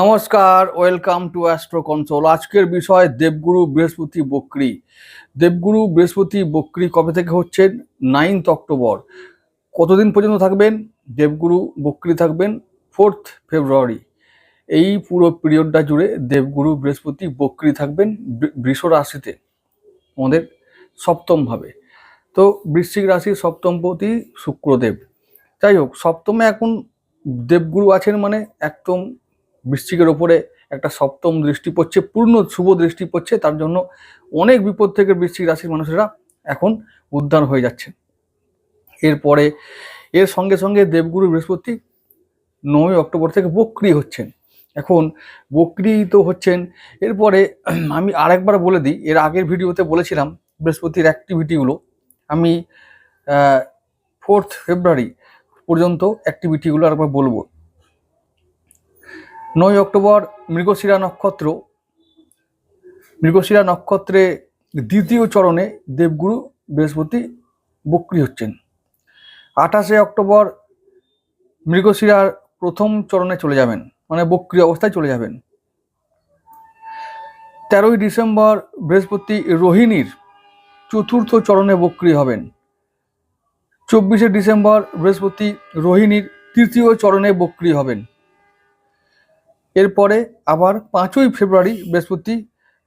নমস্কার, welcome to astro console আজকের বিষয়, দেবগুরু বৃহস্পতি বক্রি। দেবগুরু বৃহস্পতি বক্রি কবে থেকে হচ্ছে নাইনথ অক্টোবর। কতদিন পর্যন্ত থাকবেন? দেবগুরু বক্রি থাকবেন ফোর্থ ফেব্রুয়ারি। এই পুরো পিরিয়ডটা জুড়ে দেবগুরু বৃহস্পতি বক্রি থাকবেন বৃষ রাশিতে। আমাদের সপ্তমভাবে তো বৃশ্চিক রাশির সপ্তমপতি শুক্রদেব। যাই হোক, সপ্তমে এখন দেবগুরু আছেন মানে একদম বৃশ্চিকের ওপরে একটা সপ্তম দৃষ্টি পড়ছে, পূর্ণ শুভ দৃষ্টি পড়ছে, তার জন্য অনেক বিপদ থেকে বৃশ্চিক রাশির মানুষেরা এখন উদ্ধার হয়ে যাচ্ছে। এরপরে, এর সঙ্গে সঙ্গে দেবগুরু বৃহস্পতি নয় অক্টোবর থেকে বক্রি হচ্ছেন। এখন বক্রি তো হচ্ছেন। এরপরে, আমি আরেকবার বলে দিই, এর আগের ভিডিওতে বলেছিলাম বৃহস্পতির অ্যাক্টিভিটিগুলো আমি ফোর্থ ফেব্রুয়ারি পর্যন্ত অ্যাক্টিভিটিগুলো আরেকবার বলব। নয় অক্টোবর মৃগশিরা নক্ষত্র, মৃগশিরা নক্ষত্রে দ্বিতীয় চরণে দেবগুরু বৃহস্পতি বক্রি হচ্ছেন। আঠাশে অক্টোবর মৃগশিরার প্রথম চরণে চলে যাবেন মানে বক্রি অবস্থায় চলে যাবেন। তেরোই ডিসেম্বর বৃহস্পতি রোহিণীর চতুর্থ চরণে বক্রি হবেন। চব্বিশে ডিসেম্বর বৃহস্পতি রোহিণীর তৃতীয় চরণে বক্রি হবেন। এরপরে আবার পাঁচই ফেব্রুয়ারি বৃহস্পতি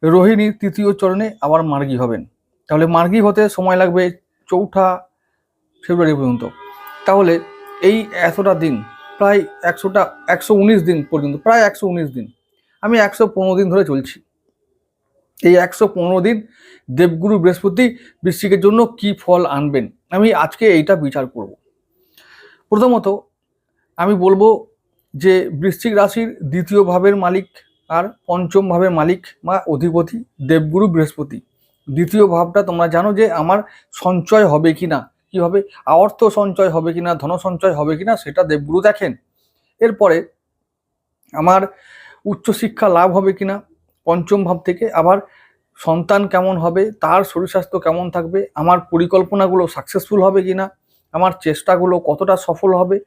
রোহিণীর তৃতীয় চরণে আবার মার্গী হবেন। তাহলে মার্গী হতে সময় লাগবে চৌঠা ফেব্রুয়ারি পর্যন্ত। তাহলে এই এতটা দিন, প্রায় একশোটা, একশো উনিশ দিন পর্যন্ত, প্রায় একশো উনিশ দিন, আমি একশো পনেরো দিন ধরে চলছি। এই একশো পনেরো দিন দেবগুরু বৃহস্পতি বৃশ্চিকের জন্য কি ফল আনবেন, আমি আজকে এইটা বিচার করব। প্রথমত আমি বলব যে বৃশ্চিক রাশির দ্বিতীয় ভাবের মালিক আর পঞ্চম ভাবের মালিক বা অধিপতি দেবগুরু বৃহস্পতি। দ্বিতীয় ভাবটা তোমরা জানো যে আমার সঞ্চয় হবে কি না কি হবে? অর্থ সঞ্চয় হবে কি না ধন সঞ্চয় হবে কি না সেটা দেবগুরু দেখেন। এরপরে আমার উচ্চশিক্ষা লাভ হবে কি না পঞ্চম ভাব থেকে আবার সন্তান কেমন হবে, তার শরীর স্বাস্থ্য কেমন থাকবে, আমার পরিকল্পনাগুলো সাকসেসফুল হবে কি না আমার চেষ্টাগুলো কতটা সফল হবে,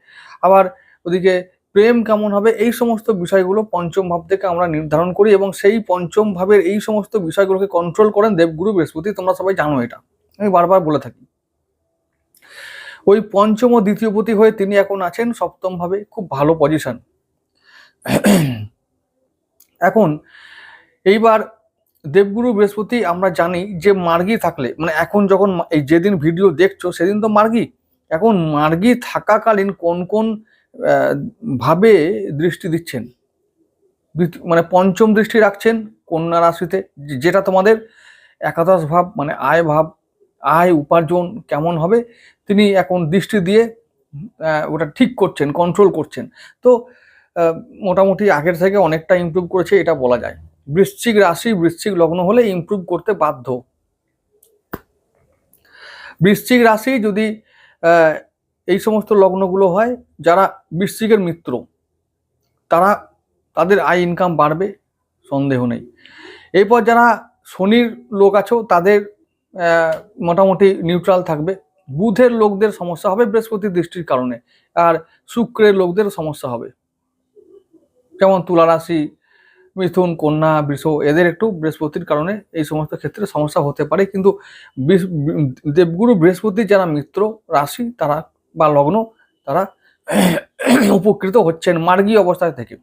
আবার ওদিকে প্রেম কেমন হবে? এই সমস্ত বিষয়গুলো পঞ্চম ভাব থেকে আমরা নির্ধারণ করি এবং সেই পঞ্চম ভাবের এই সমস্ত বিষয়গুলোকে কন্ট্রোল করেন দেবগুরু বৃহস্পতি। তোমরা সবাই জানো এটা। আমি বারবার বলে থাকি। ওই পঞ্চম ও দ্বিতীয় পতি হয়ে তিনি এখন আছেন সপ্তম ভাবে, খুব ভালো পজিশন এখন এইবার দেবগুরু বৃহস্পতি আমরা জানি যে মার্গী থাকলে মানে এখন যখন এই যেদিন ভিডিও দেখছ, সেদিন তো মার্গী। এখন মার্গী থাকাকালীন কোন কোন ভাবে দৃষ্টি দিচ্ছেন। মানে পঞ্চম দৃষ্টি রাখছেন কন্যা রাশিতে যেটা তোমাদের একাদশ ভাব মানে আয় ভাব, আয় উপার্জন কেমন হবে, তিনি এখন দৃষ্টি দিয়ে ওটা ঠিক করছেন কন্ট্রোল করছেন। তো মোটামুটি আগের থেকে অনেকটা ইমপ্রুভ করেছে, এটা বলা যায়। বৃশ্চিক রাশি, বৃশ্চিক লগ্ন হলে ইমপ্রুভ করতে বাধ্য। বৃশ্চিক রাশি যদি এই সমস্ত লগ্নগুলো হয় যারা বৃশ্চিকের মিত্র। তারা, তাদের আয় ইনকাম বাড়বে, সন্দেহ নেই। এরপর যারা শনির লোক আছো, তাদের মোটামুটি নিউট্রাল থাকবে। বুধের লোকদের সমস্যা হবে বৃহস্পতির দৃষ্টির কারণে, আর শুক্রের লোকদের সমস্যা হবে। যেমন তুলা রাশি মিথুন, কন্যা, বৃষ, এদের একটু বৃহস্পতির কারণে এই সমস্ত ক্ষেত্রে সমস্যা হতে পারে। কিন্তু দেবগুরু বৃহস্পতি যারা মিত্র রাশি, তারা বা লগ্ন, তারা উপকৃত হচ্ছেন মার্গী অবস্থা থেকে।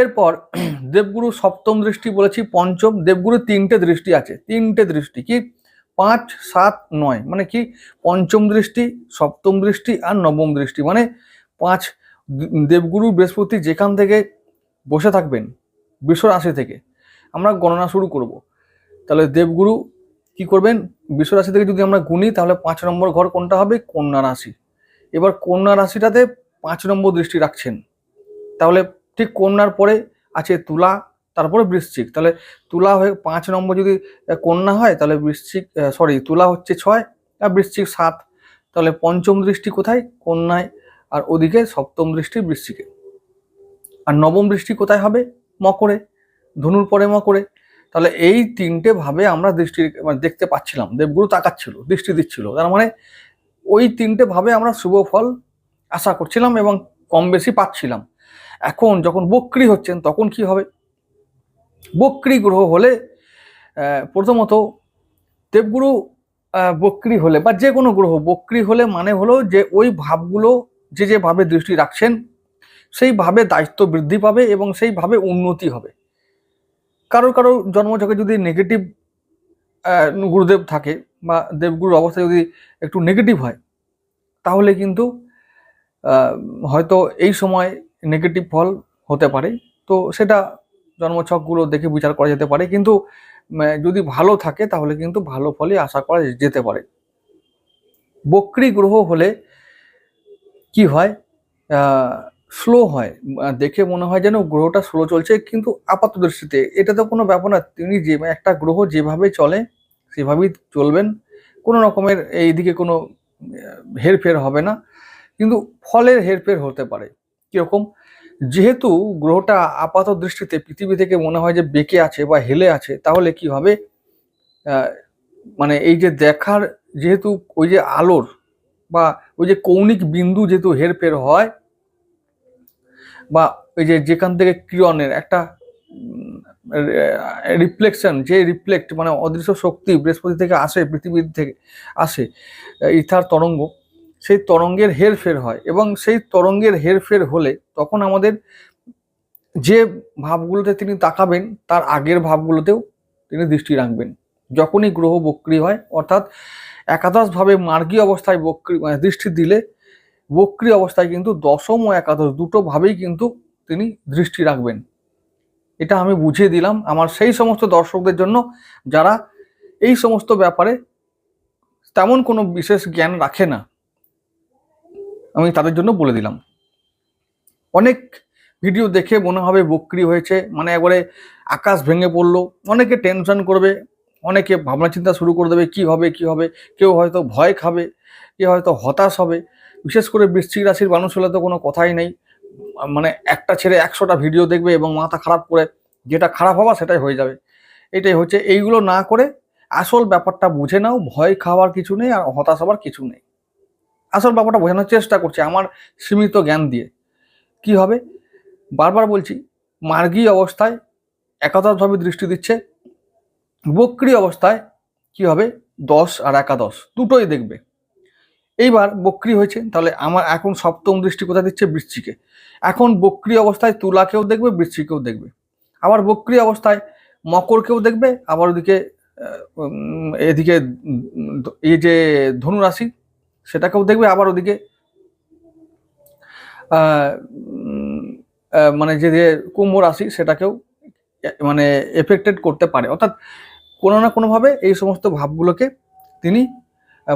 এরপর দেবগুরু সপ্তম দৃষ্টি বলেছি, পঞ্চম, দেবগুরু তিনটে দৃষ্টি আছে। তিনটে দৃষ্টি কি? পাঁচ, সাত, নয় মানে কি? পঞ্চম দৃষ্টি, সপ্তম দৃষ্টি আর নবম দৃষ্টি। মানে পাঁচ, দেবগুরু বৃহস্পতি যেখান থেকে বসে থাকবেন বৃষ রাশি থেকে, আমরা গণনা শুরু করব। তাহলে দেবগুরু কি করবেন? বৃষ রাশি থেকে যদি আমরা গুনি, তাহলে পাঁচ নম্বর ঘর কোনটা হবে? কন্যা রাশি। এবার কন্যা রাশিটাতে পাঁচ নম্বর দৃষ্টি রাখছেন। তাহলে ঠিক কন্যার পরে আছে তুলা, তারপরে বৃশ্চিক। তাহলে তুলা হয়ে পাঁচ নম্বর যদি কন্যা হয়, তাহলে বৃশ্চিক সরি তুলা হচ্ছে ছয় আর বৃশ্চিক সাত। তাহলে পঞ্চম দৃষ্টি কোথায়? কন্যায়। আর ওদিকে সপ্তম দৃষ্টি বৃশ্চিকে। আর নবম দৃষ্টি কোথায় হবে? মকরে। ধনুর পরে মকরে। তাহলে এই তিনটে ভাবে আমরা দৃষ্টি মানে দেখতে পাচ্ছিলাম, দেবগুরু তাকাচ্ছিল, দৃষ্টি দিচ্ছিল। তার মানে ওই তিনটে ভাবে আমরা শুভ ফল আশা করছিলাম এবং কম বেশি পাচ্ছিলাম। এখন যখন বক্রি হচ্ছেন, তখন কি হবে? বক্রি গ্রহ হলে প্রথমত দেবগুরু বক্রি হলে বা যে কোনো গ্রহ, বক্রি হলে মানে হলো যে ওই ভাবগুলো যে যে ভাবে দৃষ্টি রাখছেন, সেই ভাবে দায়িত্ব বৃদ্ধি পাবে এবং সেই ভাবে উন্নতি হবে। কারোর কারও জন্মছকে যদি নেগেটিভ গুরুদেব থাকে বা দেবগুরুর অবস্থা যদি একটু নেগেটিভ হয়, তাহলে কিন্তু হয়তো এই সময় নেগেটিভ ফল হতে পারে। তো সেটা জন্মছকগুলো দেখে বিচার করা যেতে পারে। কিন্তু যদি ভালো থাকে, তাহলে কিন্তু ভালো ফলই আশা করা যেতে পারে। বক্রি গ্রহ হলে কি হয়? স্লো হয়। দেখে মনে হয় যেন গ্রহটা স্লো চলছে, কিন্তু আপাত দৃষ্টিতে এটা তো কোনো ব্যাপার না। তিনি যে একটা গ্রহ যেভাবে চলে, সেভাবেই চলবেন। কোনো রকমের এইদিকে কোনো হেরফের হবে না। কিন্তু ফলের হেরফের হতে পারে। কীরকম? যেহেতু গ্রহটা আপাত দৃষ্টিতে পৃথিবী থেকে মনে হয় যে বেঁকে আছে বা হেলে আছে, তাহলে কি হবে? মানে এই যে দেখার, যেহেতু ওই যে আলোর বা ওই যে কৌণিক বিন্দু যেহেতু হেরফের হয় বা ওই যে যেখান থেকে কিরণের একটা রিফ্লেকশন যে রিফ্লেক্ট মানে অদৃশ্য শক্তি বৃহস্পতি থেকে আসে, পৃথিবীর থেকে আসে ইথার তরঙ্গ, সেই তরঙ্গের হেরফের হয় এবং সেই তরঙ্গের হেরফের হলে তখন আমাদের যে ভাবগুলোতে তিনি তাকাবেন, তার আগের ভাবগুলোতেও তিনি দৃষ্টি রাখবেন। যখনই গ্রহ বক্রি হয়, অর্থাৎ একাদশভাবে মার্গী অবস্থায় বক্রি মানে দৃষ্টি দিলে বক্রি অবস্থায় কিন্তু দশম ও একাদশ দুটো ভাবেই কিন্তু তিনি দৃষ্টি রাখবেন। এটা আমি বুঝিয়ে দিলাম। আমার সেই সমস্ত দর্শকদের জন্য যারা এই সমস্ত ব্যাপারে তেমন কোনো বিশেষ জ্ঞান রাখে না, আমি তাদের জন্য বলে দিলাম। অনেক ভিডিও দেখে মনে হবে বক্রি হয়েছে মানে একবারে আকাশ ভেঙে পড়ল, অনেকে টেনশন করবে, অনেকে ভাবনা চিন্তা শুরু করে দেবে, কি হবে কি হবে, কেউ হয়তো ভয় খাবে, কেউ হয়তো হতাশ হবে। বিশেষ করে বৃশ্চিক রাশির মানুষ হলে তো কোনো কথাই নেই। মানে একটা ছেড়ে একশোটা ভিডিও দেখবে এবং মাথা খারাপ করে যেটা খারাপ হওয়া সেটাই হয়ে যাবে। এটাই হচ্ছে, এইগুলো না করে আসল ব্যাপারটা বুঝে নাও, ভয় খাওয়ার কিছু নেই আর হতাশ হওয়ার কিছু নেই। আসল ব্যাপারটা বোঝানোর চেষ্টা করছি আমার সীমিত জ্ঞান দিয়ে। কি হবে? বারবার বলছি, মার্গী অবস্থায় একাদশভাবে দৃষ্টি দিচ্ছে, বক্রি অবস্থায় কি হবে? দশ আর একাদশ, দুটোই দেখবে। এইবার বক্রি হয়েছে, তাহলে আমার এখন সপ্তম দৃষ্টি কোথায় দিচ্ছে? বৃশ্চিকে। এখন বক্রি অবস্থায় তুলাকেও দেখবে, বৃশ্চিকেও দেখবে। আবার বক্রি অবস্থায় মকরকেও দেখবে, আবার ওদিকে এদিকে এই যে ধনুরাশি, সেটাকেও দেখবে, আবার ওদিকে মানে যে কুম্ভ রাশি, সেটাকেও মানে এফেক্টেড করতে পারে। অর্থাৎ কোনো না কোনোভাবে এই সমস্ত ভাবগুলোকে তিনি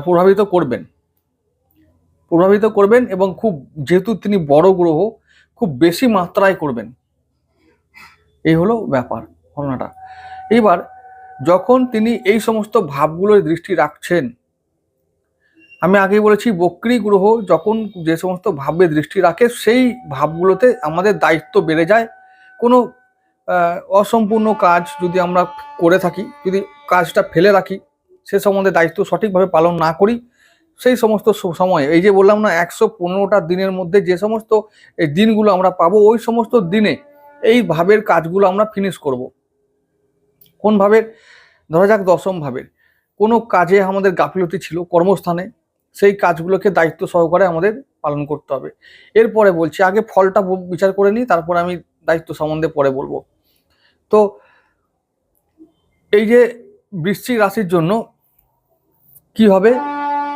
প্রভাবিত করবেন। প্রভাবিত করবেন এবং খুব, যেহেতু তিনি বড় গ্রহ, খুব বেশি মাত্রায় করবেন। এই হলো ব্যাপার, ঘটনাটা। এইবার, যখন তিনি এই সমস্ত ভাবগুলোর দৃষ্টি রাখছেন, আমি আগেই বলেছি, বক্রী গ্রহ যখন যে সমস্ত ভাবে দৃষ্টি রাখে, সেই ভাবগুলোতে আমাদের দায়িত্ব বেড়ে যায়। কোনো অসম্পূর্ণ কাজ যদি আমরা করে থাকি, যদি কাজটা ফেলে রাখি, সে সম্বন্ধে দায়িত্ব সঠিকভাবে পালন না করি সেই সমস্ত সময়, এই যে বললাম না একশো পনেরোটা দিনের মধ্যে যে সমস্ত দিনগুলো আমরা পাবো, ওই সমস্ত দিনে এই ভাবের কাজগুলো আমরা ফিনিশ করব। কোন ভাবের? ধরা যাক দশম ভাবের। কোনো কাজে আমাদের গাফিলতি ছিল কর্মস্থানে, সেই কাজগুলোকে দায়িত্ব সহকারে আমাদের পালন করতে হবে। এরপরে বলছি, আগে ফলটা বিচার করে নিই, তারপর আমি দায়িত্ব সম্বন্ধে পরে বলব। তো এই যে বৃশ্চিক রাশির জন্য কি হবে?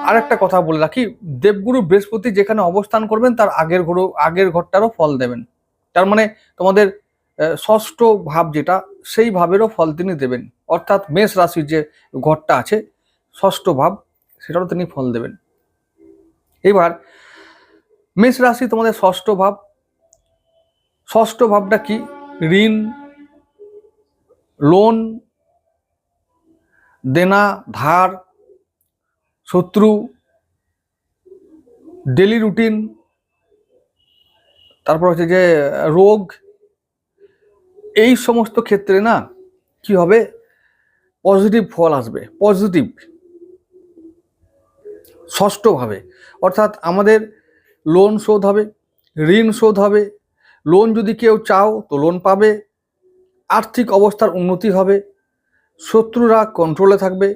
আরেকটা কথা বলে রাখি, দেবগুরু বৃহস্পতি যেখানে অবস্থান করবেন, তার আগের ঘর, আগের ঘরটারও ফল দেবেন। তার মানে তোমাদের ষষ্ঠ ভাব যেটা, সেই ভাবেরও ফল তিনি দেবেন। অর্থাৎ মেষ রাশির যে ঘরটা আছে, ষষ্ঠ ভাব, সেটারও তিনি ফল দেবেন। এবার, মেষ রাশি তোমাদের ষষ্ঠ ভাব। ষষ্ঠ ভাবটা কি? ঋণ, লোন, দেনা, ধার শত্রু ডেলি রুটিন তারপর হচ্ছে যে, রোগ, এই সমস্ত ক্ষেত্রে না, কি হবে? পজিটিভ ফল আসবে পজিটিভ ষষ্ঠভাবে। অর্থাৎ আমাদের লোন শোধ হবে, ঋণ শোধ হবে লোন যদি কেউ চাও তো লোন পাবে, আর্থিক অবস্থার উন্নতি হবে, শত্রুরা কন্ট্রোলে থাকবে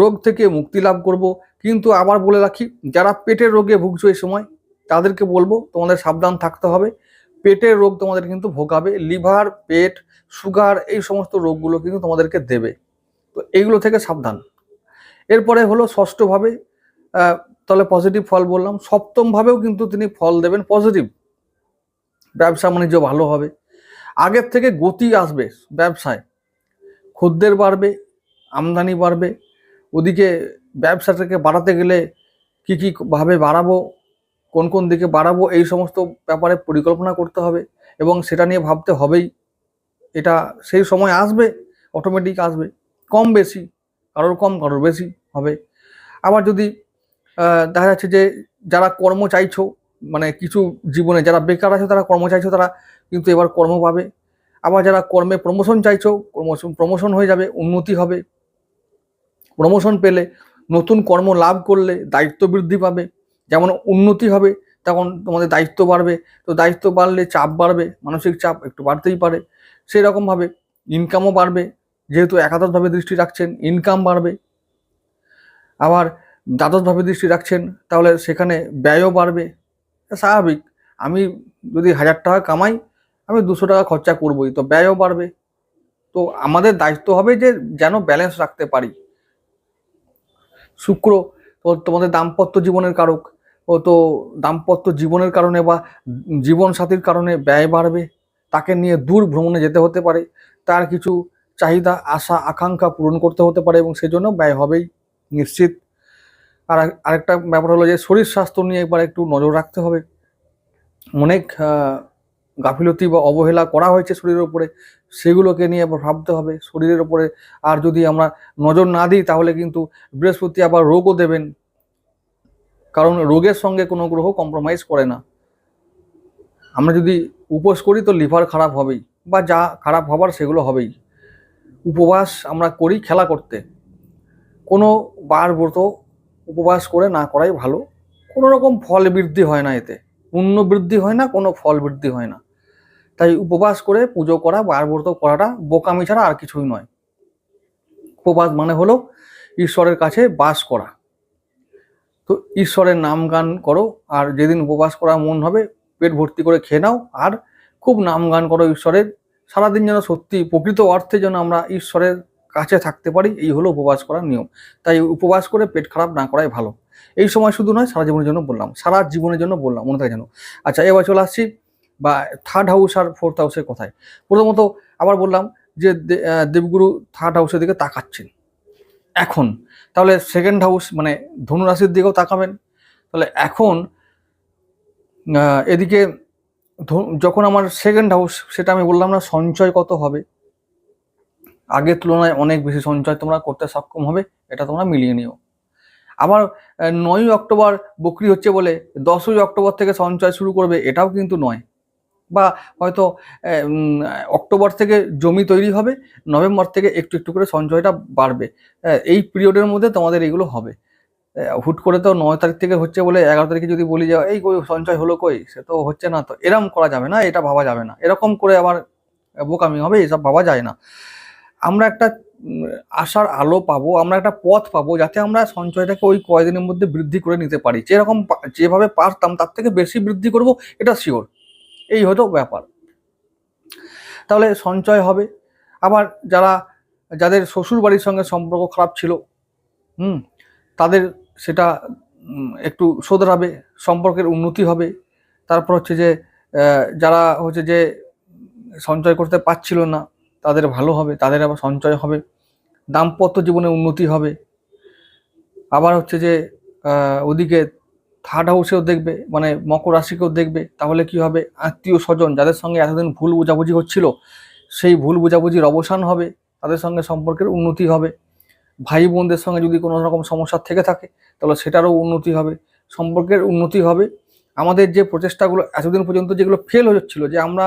রোগ থেকে মুক্তি লাভ করব। কিন্তু আবার বলে রাখি, যারা পেটের রোগে ভুগছো এই সময়, তাদেরকে বলব, তোমাদের সাবধান থাকতে হবে। পেটের রোগ তোমাদের কিন্তু ভোগাবে, লিভার, পেট, সুগার, এই সমস্ত রোগগুলো কিন্তু তোমাদেরকে দেবে। তো এইগুলো থেকে সাবধান। এরপরে হলো ষষ্ঠভাবে তাহলে পজিটিভ ফল বললাম। সপ্তমভাবেও কিন্তু তিনি ফল দেবেন পজিটিভ ব্যবসা বাণিজ্য ভালো হবে। আগের থেকে গতি আসবে ব্যবসায়। খদ্দের বাড়বে, আমদানি বাড়বে ওদিকে ব্যবসাটাকে বাড়াতে গেলে কি কি ভাবে বাড়াবো, কোন কোন দিকে বাড়াবো, এই সমস্ত ব্যাপারে পরিকল্পনা করতে হবে এবং সেটা নিয়ে ভাবতে হবেই। এটা সেই সময় আসবে অটোমেটিক আসবে। কম বেশি, কারোর কম, কারোর বেশি হবে। আবার যদি দেখা যাচ্ছে যে যারা কর্ম চাইছো মানে কিছু জীবনে যারা বেকার আছে তারা কর্ম চাইছো, তারা কিন্তু এবার কর্ম পাবে। আবার যারা কর্মে প্রমোশন চাইছো প্রমোশন প্রমোশন হয়ে যাবে, উন্নতি হবে। প্রমোশন পেলে, নতুন কর্ম লাভ করলে দায়িত্ব বৃদ্ধি পাবে, যেমন উন্নতি হবে, তখন তোমাদের দায়িত্ব বাড়বে, তো দায়িত্ব বাড়লে চাপ বাড়বে, মানসিক চাপ একটু বাড়তেই পারে সেই রকমভাবে ইনকামও বাড়বে, যেহেতু একাদশভাবে দৃষ্টি রাখছেন ইনকাম বাড়বে, আবার দ্বাদশভাবে দৃষ্টি রাখছেন, তাহলে সেখানে ব্যয়ও বাড়বে, স্বাভাবিক, আমি যদি হাজার টাকা কামাই, আমি দুশো টাকা খরচা করবই, তো ব্যয়ও বাড়বে, তো আমাদের দায়িত্ব হবে যে যেন ব্যালেন্স রাখতে পারি। শুক্র, তো তোমাদের দাম্পত্য জীবনের কারক, ও তো দাম্পত্য জীবনের কারণে বা জীবন সাথীর কারণে ব্যয় বাড়বে, তাকে নিয়ে দূর ভ্রমণে যেতে হতে পারে, তার কিছু চাহিদা, আশা, আকাঙ্ক্ষা পূরণ করতে হতে পারে এবং সেজন্য ব্যয় হবেই, নিশ্চিত। আর আরেকটা ব্যাপার হলো যে শরীর স্বাস্থ্য নিয়ে একবার একটু নজর রাখতে হবে। অনেক গাফিলতি বা অবহেলা করা হয়েছে শরীরের উপরে, সেগুলোকে নিয়ে আবার ভাবতে হবে। শরীরের উপরে আর যদি আমরা নজর না দিই, তাহলে কিন্তু বৃহস্পতি আবার রোগও দেবেন। কারণ রোগের সঙ্গে কোনো গ্রহ কম্প্রোমাইজ করে না। আমরা যদি উপোস করি, তো লিভার খারাপ হবেই বা যা খারাপ হবার সেগুলো হবেই। উপবাস আমরা করি খেলা করতে। কোনো বার ব্রত উপবাস করে না করাই ভালো। কোনো রকম ফল বৃদ্ধি হয় না এতে। পুণ্য বৃদ্ধি হয় না, কোনো ফল বৃদ্ধি হয় না। তাই উপবাস করে পুজো করা বার ব্রত করাটা বোকামি ছাড়া আর কিছুই নয়। উপবাস মানে হলো ঈশ্বরের কাছে বাস করা। তো ঈশ্বরের নাম গান করো আর যেদিন উপবাস করা মন হবে পেট ভর্তি করে খেয়ে নাও আর খুব নাম গান করো ঈশ্বরের। সারাদিন যেন সত্যি প্রকৃত অর্থে যেন আমরা ঈশ্বরের কাছে থাকতে পারি, এই হলো উপবাস করার নিয়ম। তাই উপবাস করে পেট খারাপ না করাই ভালো। এই সময় শুধু নয়, সারা জীবনের জন্য বললাম, সারা জীবনের জন্য বললাম, মনে থাকে যেন। আচ্ছা এবার চলে আসছি বা থার্ড হাউস আর ফোর্থ হাউসের কথায়। প্রথমত আবার বললাম যে দেবগুরু থার্ড হাউসের দিকে তাকাচ্ছেন। এখন, তাহলে সেকেন্ড হাউস মানে ধনুরাশির দিকেও তাকাবেন। তাহলে এখন এদিকে যখন আমার সেকেন্ড হাউস সেটা আমি বললাম না সঞ্চয় কত হবে? আগের তুলনায় অনেক বেশি সঞ্চয় তোমরা করতে সক্ষম হবে, এটা তোমরা মিলিয়ে নিও। আবার নয়ই অক্টোবর বকরি হচ্ছে বলে দশই অক্টোবর থেকে সঞ্চয় শুরু করবে, এটাও কিন্তু নয়। বা হয়তো অক্টোবর থেকে জমি তৈরি হবে, নভেম্বর থেকে একটু একটু করে সঞ্চয়টা বাড়বে। এই পিরিয়ডের মধ্যে তোমাদের এগুলো হবে। হুট করে তো নয় তারিখ থেকে হচ্ছে বলে এগারো তারিখে যদি বলি যে, এই কই, সঞ্চয় হলো কই? সে তো হচ্ছে না। তো এরকম করা যাবে না, এটা ভাবা যাবে না। এরকম করে আবার বোকামি হবে, এসব ভাবা যায় না। আমরা একটা আশার আলো পাবো, আমরা একটা পথ পাবো যাতে আমরা সঞ্চয়টাকে ওই কয়দিনের মধ্যে বৃদ্ধি করে নিতে পারি। যেরকম যেভাবে পারতাম তার থেকে বেশি বৃদ্ধি করব, এটা শিওর এই হতো ব্যাপার। তাহলে সঞ্চয় হবে। আবার যারা, যাদের শ্বশুর বাড়ির সঙ্গে সম্পর্ক খারাপ ছিল, হুম, তাদের সেটা একটু শোধরাবে, সম্পর্কের উন্নতি হবে। তারপর হচ্ছে যে যারা হচ্ছে যে, সঞ্চয় করতে পারছিল না, তাদের ভালো হবে, তাদের আবার সঞ্চয় হবে। দাম্পত্য জীবনে উন্নতি হবে। আবার হচ্ছে যে ওদিকে থার্ড হাউসেও দেখবে মানে মকর রাশিকেও দেখবে, তাহলে কি হবে? আত্মীয় স্বজন যাদের সঙ্গে এতদিন ভুল বোঝাবুঝি হচ্ছিল, সেই ভুল বোঝাবুঝির অবসান হবে, তাদের সঙ্গে সম্পর্কের উন্নতি হবে। ভাই বোনদের সঙ্গে যদি কোনো রকম সমস্যা থেকে থাকে, তাহলে সেটারও উন্নতি হবে, সম্পর্কের উন্নতি হবে। আমাদের যে প্রচেষ্টাগুলো এতদিন পর্যন্ত যেগুলো ফেল হচ্ছিল যে আমরা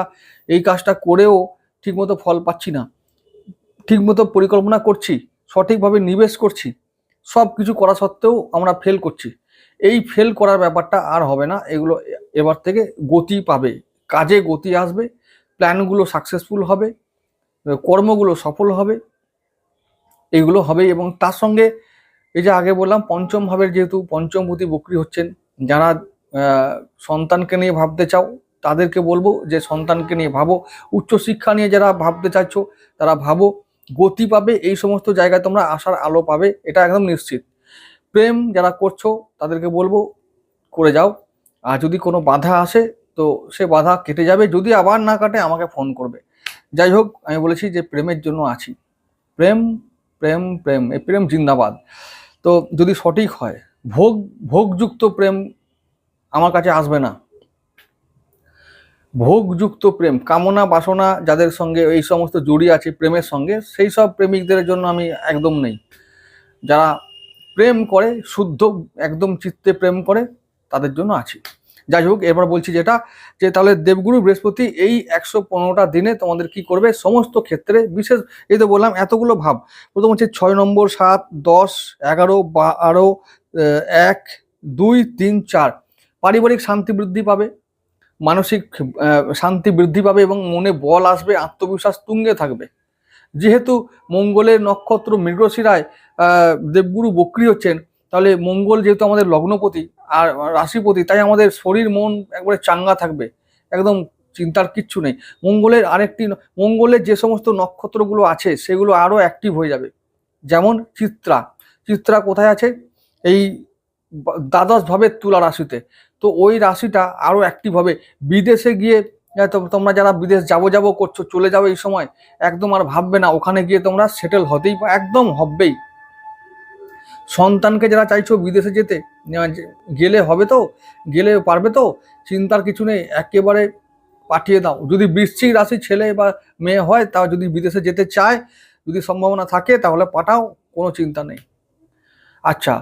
এই কাজটা করেও ঠিকমতো ফল পাচ্ছি না, ঠিকমতো পরিকল্পনা করছি, সঠিকভাবে নিবেশ করছি সব কিছু করা সত্ত্বেও আমরা ফেল করছি। এই ফেল করার ব্যাপারটা আর হবে না। এগুলো এবার থেকে গতি পাবে, কাজে গতি আসবে, প্ল্যানগুলো সাকসেসফুল হবে কর্মগুলো সফল হবে, এগুলো হবে এবং তার সঙ্গে এই যে আগে বললাম পঞ্চম ভাবের যেহেতু পঞ্চমভূতি বক্রি হচ্ছেন, যারা সন্তানকে নিয়ে ভাবতে চাও, তাদেরকে বলব যে সন্তানকে নিয়ে ভাবো। উচ্চশিক্ষা নিয়ে যারা ভাবতে চাইছো, তারা ভাবো, গতি পাবে, এই সমস্ত জায়গায় তোমরা আসার আলো পাবে, এটা একদম নিশ্চিত। প্রেম যারা করছ, তাদেরকে বলব, করে যাও। আর যদি কোনো বাধা আসে, তো সে বাধা কেটে যাবে। যদি আবার না কাটে, আমাকে ফোন করবে। যাই হোক, আমি বলেছি যে প্রেমের জন্য আছি। প্রেম প্রেম প্রেম, এই প্রেম জিন্দাবাদ। তো যদি সঠিক হয়, ভোগ, ভোগযুক্ত প্রেম আমার কাছে আসবে না। ভোগযুক্ত প্রেম, কামনা, বাসনা যাদের সঙ্গে এই সমস্ত জড়িয়ে আছে প্রেমের সঙ্গে, সেই সব প্রেমিকদের জন্য আমি একদম নেই। যারা প্রেম করে, শুদ্ধ একদম চিত্তে প্রেম করে, তাদের জন্য আছি। যাই হোক, এবার বলছি যেটা, যে তাহলে দেবগুরু বৃহস্পতি এই একশো পনেরোটা দিনে তোমাদের কি করবে? সমস্ত ক্ষেত্রে বিশেষ, এই তো বললাম এতগুলো ভাব। প্রথম হচ্ছে ছয় নম্বর, সাত, দশ, এগারো, বারো এক, দুই, তিন, চার। পারিবারিক শান্তি বৃদ্ধি পাবে, মানসিক শান্তি বৃদ্ধি পাবে এবং মনে বল আসবে, আত্মবিশ্বাস তুঙ্গে থাকবে। যেহেতু মঙ্গলের নক্ষত্র মৃগশিরায় দেবগুরু বক্রি হচ্ছেন, তাহলে মঙ্গল যেহেতু আমাদের লগ্নপতি আর রাশিপতি, তাই আমাদের শরীর, মন একবারে চাঙ্গা থাকবে। একদম চিন্তার কিচ্ছু নেই। মঙ্গলের আরেকটি, মঙ্গলের যে সমস্ত নক্ষত্রগুলো আছে, সেগুলো আরও অ্যাক্টিভ হয়ে যাবে। যেমন চিত্রা। চিত্রা কোথায় আছে? এই বা- দ্বাদশ ভাবের তুলা রাশিতে। তো ওই রাশিটা আরও অ্যাক্টিভ হবে। বিদেশে গিয়ে তোমরা যারা বিদেশ যাব যাব করছ, চলে যাব এই সময়, একদম আর ভাববে না, ওখানে গিয়ে তোমরা সেটেল হতেই একদম হবেই। সন্তানকে যারা চাইছো বিদেশে যেতে গেলে হবে তো, গেলে পারবে তো, চিন্তার কিছু নেই, একেবারে পাঠিয়ে দাও। যদি বৃশ্চিক রাশি ছেলে বা মেয়ে হয়, তা যদি বিদেশে যেতে চায়, যদি সম্ভাবনা থাকে, তাহলে পাঠাও, কোনো চিন্তা নেই। আচ্ছা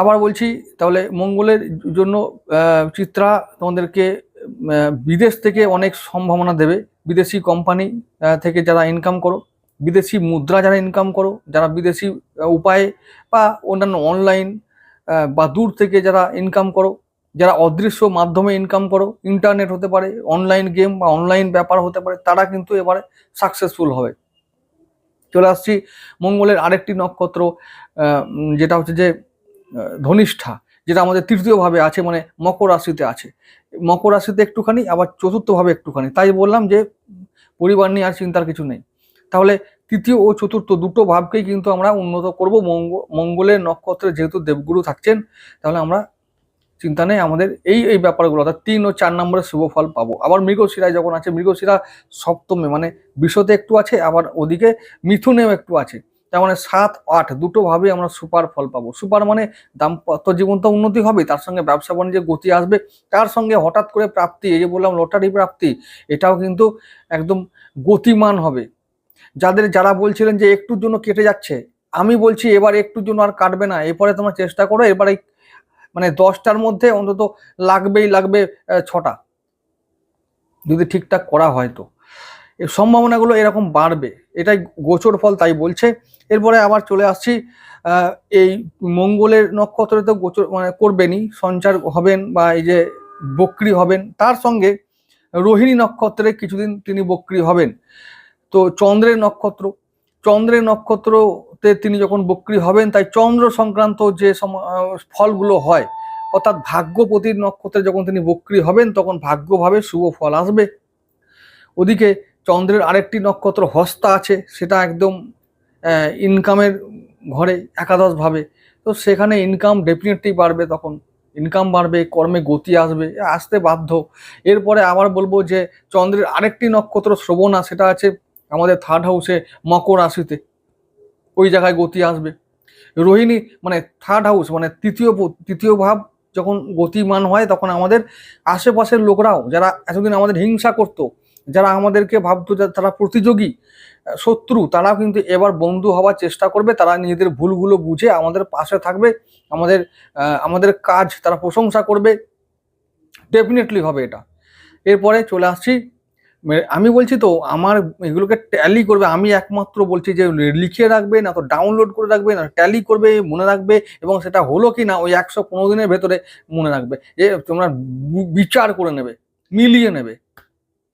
আবার বলছি, তাহলে মঙ্গলের জন্য চিত্রা তোমাদেরকে বিদেশ থেকে অনেক সম্ভাবনা দেবে। বিদেশি কোম্পানি থেকে যারা ইনকাম করো বিদেশি মুদ্রা যারা ইনকাম করো, যারা বিদেশি উপায়ে বা অন্যান্য অনলাইন বা দূর থেকে যারা ইনকাম করো, যারা অদৃশ্য মাধ্যমে ইনকাম করো ইন্টারনেট হতে পারে অনলাইন গেম বা অনলাইন ব্যাপার হতে পারে, তারা কিন্তু এবারে সাকসেসফুল হবে। চলে আসছি মঙ্গলের আরেকটি নক্ষত্র যেটা হচ্ছে যে ধনিষ্ঠা, যেটা আমাদের তৃতীয়ভাবে আছে মানে মকর রাশিতে আছে। মকর রাশিতে একটুখানি, আবার চতুর্থভাবে একটুখানি। তাই বললাম যে, পরিবার নিয়ে আর চিন্তার কিছু নেই। তাহলে তৃতীয় ও চতুর্থ দুটো ভাবকেই কিন্তু আমরা উন্নত করব মঙ্গ- মঙ্গলের নক্ষত্রে যেহেতু দেবগুরু থাকছেন, তাহলে আমরা চিন্তা নেই, আমাদের এই এই ব্যাপারগুলো, অর্থাৎ তিন ও চার নম্বরের শুভ ফল পাবো। আবার মৃগশিরায় যখন আছে, মৃগশিরা সপ্তমে মানে বিশ্বতে একটু আছে, আবার ওদিকে মিথুনেও একটু আছে। তার মানে সাত, আট, দুটো ভাবে আমরা সুপার ফল পাবো। সুপার মানে দাম্পত্য জীবন তো উন্নতি হবে, তার সঙ্গে ব্যবসা বাণিজ্যে গতি আসবে, তার সঙ্গে হঠাৎ করে প্রাপ্তি, এই যে বললাম, লটারি প্রাপ্তি, এটাও কিন্তু একদম গতিমান হবে। যাদের যারা বলছিলেন যে একটুর জন্য কেটে যাচ্ছে, আমি বলছি এবার একটুর জন্য আর কাটবে না, এরপরে তোমরা চেষ্টা করো, এবারে মানে দশটার মধ্যে অন্তত লাগবেই লাগবে ছটা। যদি ঠিকঠাক করা হয় তো। সম্ভাবনাগুলো এরকম বাড়বে, এটাই গোচর ফল তাই বলছে। এরপরে আবার চলে আসছি এই মঙ্গলের নক্ষত্রে তো গোচর মানে করবেনই, সঞ্চার হবেন বা এই যে বক্রি হবেন, তার সঙ্গে রোহিণী নক্ষত্রে কিছুদিন তিনি বক্রি হবেন। তো চন্দ্রের নক্ষত্র। চন্দ্রের নক্ষত্রতে তিনি যখন বক্রি হবেন, তাই চন্দ্র সংক্রান্ত যে ফলগুলো হয়, অর্থাৎ ভাগ্যপতির নক্ষত্রে যখন তিনি বক্রি হবেন, তখন ভাগ্যভাবে শুভ ফল আসবে। ওদিকে চন্দ্রের আরেকটি নক্ষত্র হস্তা আছে, সেটা একদম ইনকামের ঘরে একাদশভাবে। তো সেখানে ইনকাম ডেফিনেটলি বাড়বে তখন। ইনকাম বাড়বে, কর্মে গতি আসবে আসতে বাধ্য। এরপরে আবার বলব যে, চন্দ্রের আরেকটি নক্ষত্র শ্রবণা, সেটা আছে আমাদের থার্ড হাউসে মকর রাশিতে ওই জায়গায় গতি আসবে। রোহিণী মানে থার্ড হাউস মানে তৃতীয় তৃতীয় ভাব যখন গতিমান হয় তখন আমাদের আশেপাশের লোকরাও যারা এতদিন আমাদের হিংসা করত, যারা আমাদেরকে ভাবতো যে তারা প্রতিযোগী, শত্রু, তারাও কিন্তু এবার বন্ধু হওয়ার চেষ্টা করবে। তারা নিজেদের ভুলগুলো বুঝে আমাদের পাশে থাকবে। আমাদের আমাদের কাজ তারা প্রশংসা করবে। ডেফিনেটলি হবে এটা। এরপরে চলে আসছি আমি বলছি তো, আমার এগুলোকে ট্যালি করবে, আমি একমাত্র বলছি যে লিখে রাখবে, না তো ডাউনলোড করে রাখবে, না ট্যালি করবে, মনে রাখবে, এবং সেটা হলো কি না ওই একশো পনেরো দিনের ভেতরে মনে রাখবে, যে তোমরা বিচার করে নেবে, মিলিয়ে নেবে।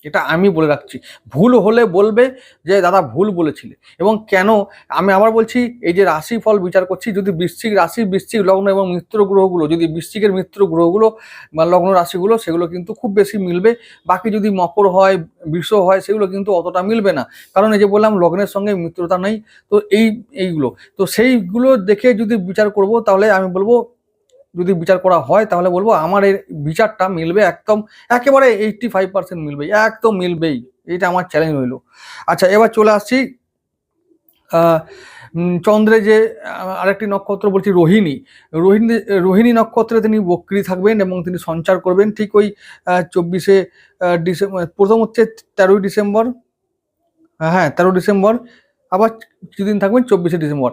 এটা আমি বলে রাখছি। ভুল হলে বলবে যে, দাদা, ভুল বলেছিলে। এবং কেন? আমি আবার বলছি, এই যে রাশি ফল বিচার করছি, যদি বৃশ্চিক রাশি, বৃশ্চিক লগ্ন এবং মিত্র গ্রহগুলো, যদি বৃশ্চিকের মিত্র গ্রহগুলো বা লগ্ন রাশিগুলো, সেগুলো কিন্তু খুব বেশি মিলবে। বাকি যদি মকর হয়, বৃষ হয়, সেগুলো কিন্তু অতটা মিলবে না। কারণ এই যে বললাম, লগ্নের সঙ্গে মিত্রতা নেই। তো এই, এইগুলো। তো সেইগুলো দেখে যদি বিচার করব, তাহলে আমি বলব যদি বিচার করা হয়, তাহলে বলব আমার এই বিচারটা মিলবে একদম একেবারে এইটটি ফাইভ পার্সেন্ট মিলবে একদম মিলবেই। এটা আমার চ্যালেঞ্জ রইল। আচ্ছা এবার চলে আসছি চন্দ্রে যে আরেকটি নক্ষত্র বলছি রোহিণী। রোহিণী রোহিণী নক্ষত্রে তিনি বক্রি থাকবেন এবং তিনি সঞ্চার করবেন ঠিক ওই চব্বিশে ডিসেম্বর প্রথম হচ্ছে তেরোই ডিসেম্বর। হ্যাঁ তেরো ডিসেম্বর। আবার কিছুদিন থাকবেন চব্বিশে ডিসেম্বর।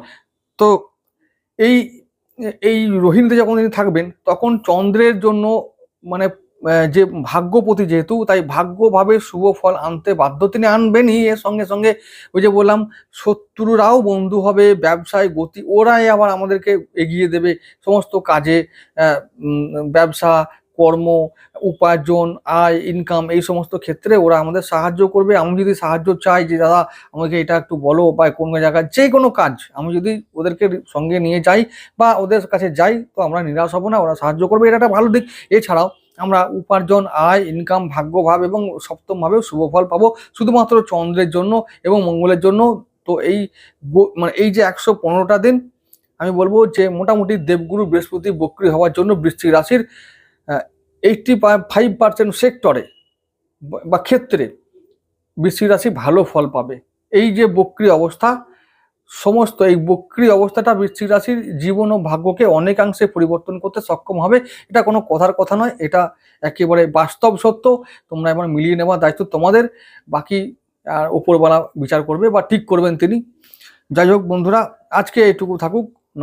তো এই এই রোহিণীতে যখন তিনি থাকবেন, তখন চন্দ্রের জন্য মানে যে ভাগ্যপতি যেহেতু, তাই ভাগ্যভাবে শুভ ফল আনতে বাধ্য তিনি আনবেনই। এর সঙ্গে সঙ্গে ওই যে বললাম, শত্রুরাও বন্ধু হবে, ব্যবসায় গতি, ওরাই আবার আমাদেরকে এগিয়ে দেবে। সমস্ত কাজে ব্যবসা কর্ম, উপার্জন, আয় ইনকাম এই সমস্ত ক্ষেত্রে ওরা আমাদের সাহায্য করবে। আমি যদি সাহায্য চাই যে, দাদা, আমাকে এটা একটু বলো বা কোনো জায়গায় যে কোনো কাজ, আমি যদি ওদেরকে সঙ্গে নিয়ে যাই বা ওদের কাছে যাই, তো আমরা নিরাশ হব না, ওরা সাহায্য করবে। এটা একটা ভালো দিক। এছাড়াও আমরা উপার্জন, আয় ইনকাম ভাগ্যভাব এবং সপ্তমভাবেও শুভ ফল পাবো শুধুমাত্র চন্দ্রের জন্য এবং মঙ্গলের জন্য। তো এই মানে এই যে একশো পনেরোটা দিন, আমি বলব যে মোটামুটি দেবগুরু বৃহস্পতি বক্রি হওয়ার জন্য বৃষ্টি রাশির এইটটি ফাইভ পার্সেন্ট সেক্টরে বা ক্ষেত্রে বৃশ্চিক রাশি ভালো ফল পাবে। এই যে বক্রি অবস্থা, সমস্ত এই বক্রি অবস্থাটা বৃশ্চিক রাশির জীবন ও ভাগ্যকে অনেকাংশে পরিবর্তন করতে সক্ষম হবে। এটা কোনো কথার কথা নয়, এটা একেবারে বাস্তব সত্য। তোমরা এবার মিলিয়ে নেওয়ার দায়িত্ব তোমাদের, বাকি আর বিচার করবে বা ঠিক করবেন তিনি। যাই হোক বন্ধুরা, আজকে এটুকু থাকুক।